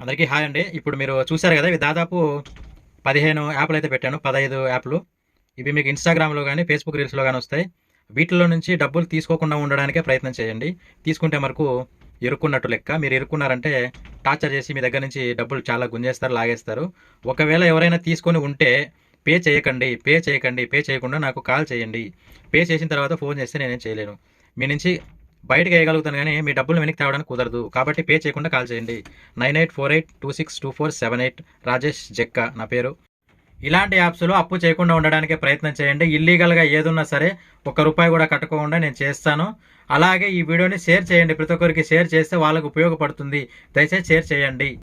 అందరికీ హాయ్ అండి. ఇప్పుడు మీరు చూశారు కదా ఇవి దాదాపు పదిహేను యాప్లు అయితే పెట్టాను పదహైదు యాప్లు. ఇవి మీకు ఇన్స్టాగ్రామ్లో కానీ ఫేస్బుక్ రీల్స్లో కానీ వస్తాయి. వీటిలో నుంచి డబ్బులు తీసుకోకుండా ఉండడానికే ప్రయత్నం చేయండి. తీసుకుంటే మనకు ఇరుక్కున్నట్టు లెక్క. మీరు ఇరుక్కున్నారంటే టార్చర్ చేసి మీ దగ్గర నుంచి డబ్బులు చాలా గుంజేస్తారు లాగేస్తారు. ఒకవేళ ఎవరైనా తీసుకొని ఉంటే పే చేయకండి పే చేయకండి పే చేయకుండా నాకు కాల్ చేయండి. పే చేసిన తర్వాత ఫోన్ చేస్తే నేనేం చేయలేను. మీ నుంచి బయటకు వేయగలుగుతాను కానీ మీ డబ్బులు వెనక్కి తేవడానికి కుదరదు. కాబట్టి పే చేయకుండా కాల్ చేయండి. Nine eight four eight two six two four seven eight Rajesh జెక్క నా పేరు. ఇలాంటి యాప్స్లో అప్పు చేయకుండా ఉండడానికి ప్రయత్నం చేయండి. ఇల్లీగల్గా ఏదున్నా సరే ఒక్క రూపాయి కూడా కట్టుకోకుండా నేను చేస్తాను. అలాగే ఈ వీడియోని షేర్ చేయండి. ప్రతి ఒక్కరికి షేర్ చేస్తే వాళ్ళకు ఉపయోగపడుతుంది. దయచేసి షేర్ చేయండి.